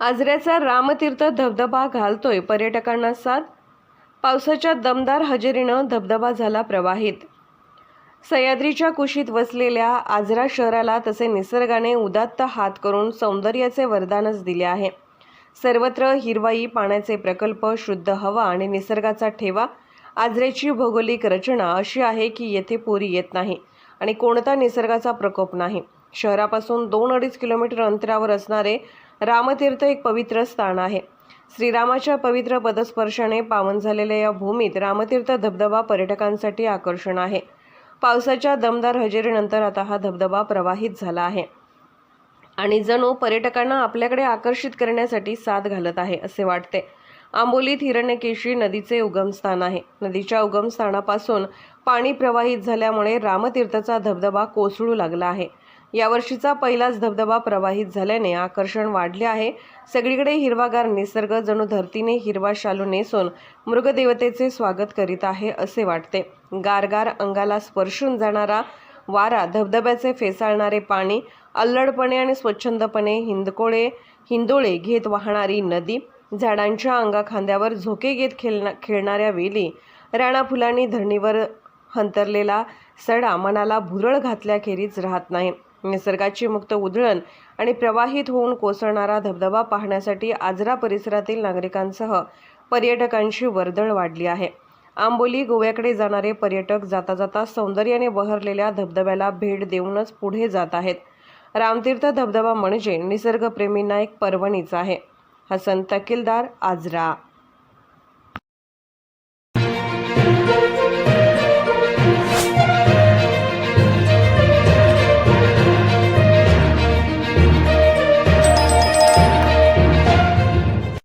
आजऱ्याचा रामतीर्थ धबधबा घालतोय. पर्यटकांना साथ? पावसाच्या दमदार हजेरीनं धबधबा झाला प्रवाहित. सह्याद्रीच्या कुशीत वसलेल्या आजरा शहराला तसे निसर्गाने उदात्त हात करून सौंदर्याचे वरदानच दिले आहे. सर्वत्र हिरवाई पाण्याचे प्रकल्प शुद्ध हवा आणि निसर्गाचा ठेवा आजऱ्याची भौगोलिक रचना अशी आहे की येथे पुरी येत नाही आणि कोणता निसर्गाचा प्रकोप नाही. शहरापासून दोन अडीच किलोमीटर अंतरावर असणारे रामतीर्थ एक पवित्र स्थान आहे. श्रीरामाच्या पवित्र पदस्पर्शाने पावन झालेल्या या भूमीत रामतीर्थ धबधबा पर्यटकांसाठी आकर्षण आहे. पावसाच्या दमदार हजेरीनंतर आता हा धबधबा प्रवाहित झाला आहे. आणि जणू पर्यटकांना आपल्याकडे आकर्षित करण्यासाठी साथ घालत आहे असे वाटते. आंबोलीत हिरण्यकेशी नदीचे उगमस्थान आहे. नदीच्या उगमस्थानापासून पाणी प्रवाहित झाल्यामुळे रामतीर्थचा धबधबा कोसळू लागला आहे. यावर्षीचा पहिलाच धबधबा प्रवाहित झाल्याने आकर्षण वाढले आहे. सगळीकडे हिरवागार निसर्ग जणू धरतीने हिरवा शालू नेसून मृगदेवतेचे स्वागत करीत आहे असे वाटते. गारगार अंगाला स्पर्शून जाणारा वारा धबधब्याचे फेसाळणारे पाणी अल्लडपणे आणि स्वच्छंदपणे हिंदकोळे हिंदोळे घेत वाहणारी नदी झाडांच्या अंगाखांद्यावर झोके घेत खेळणा खेळणाऱ्या वेली राणा फुलांनी धरणीवर हंतरलेला सडा मनाला भुरळ घातल्याखेरीज राहत नाही. निसर्गाची मुक्त उधळण आणि प्रवाहित होऊन कोसळणारा धबधबा पाहण्यासाठी आजरा परिसरातील नागरिकांसह पर्यटकांची वर्दळ वाढली आहे. आंबोली गोव्याकडे जाणारे पर्यटक जाता जाता सौंदर्याने बहरलेल्या धबधब्याला भेट देऊनच पुढे जात आहेत. रामतीर्थ धबधबा म्हणजे निसर्गप्रेमींना एक पर्वणीच आहे. हसन तकीलदार आजरा